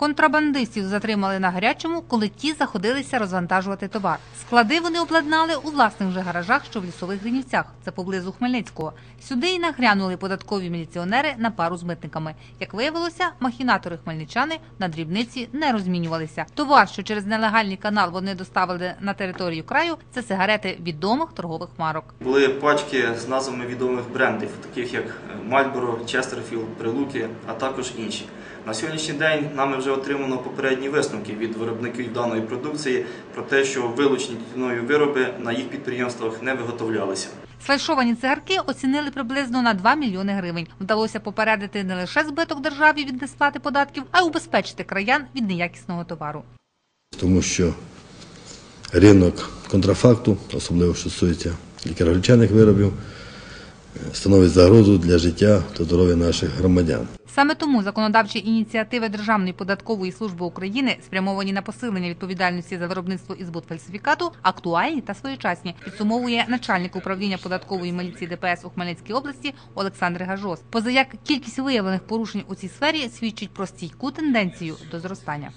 Контрабандистів затримали на гарячому, коли ті заходилися розвантажувати товар. Склади вони обладнали у власних же гаражах, що в лісових гринівцях. Це поблизу Хмельницького. Сюди й нагрянули податкові міліціонери на пару з митниками. Як виявилося, махінатори хмельничани на дрібниці не розмінювалися. Товар, що через нелегальний канал вони доставили на територію краю, це сигарети відомих торгових марок. Були пачки з назвами відомих брендів, таких як Marlboro, Chesterfield, Прилуки, а також інші. На сьогоднішній день нами вже отримано попередні висновки від виробників даної продукції про те, що вилучені тютюнові вироби на їх підприємствах не виготовлялися. Сфальшовані цигарки оцінили приблизно на 2 мільйони гривень. Вдалося попередити не лише збиток державі від несплати податків, а й убезпечити краян від неякісного товару. тому що ринок контрафакту, особливо що стосується лікарно-лічальних виробів, становить загрозу для життя та здоров'я наших громадян. Саме тому законодавчі ініціативи Державної податкової служби України, спрямовані на посилення відповідальності за виробництво і збут фальсифікату, актуальні та своєчасні. Підсумовує начальник управління податкової міліції ДПС у Хмельницькій області Олександр Гажос. Позаяк кількість виявлених порушень у цій сфері свідчить про стійку тенденцію до зростання.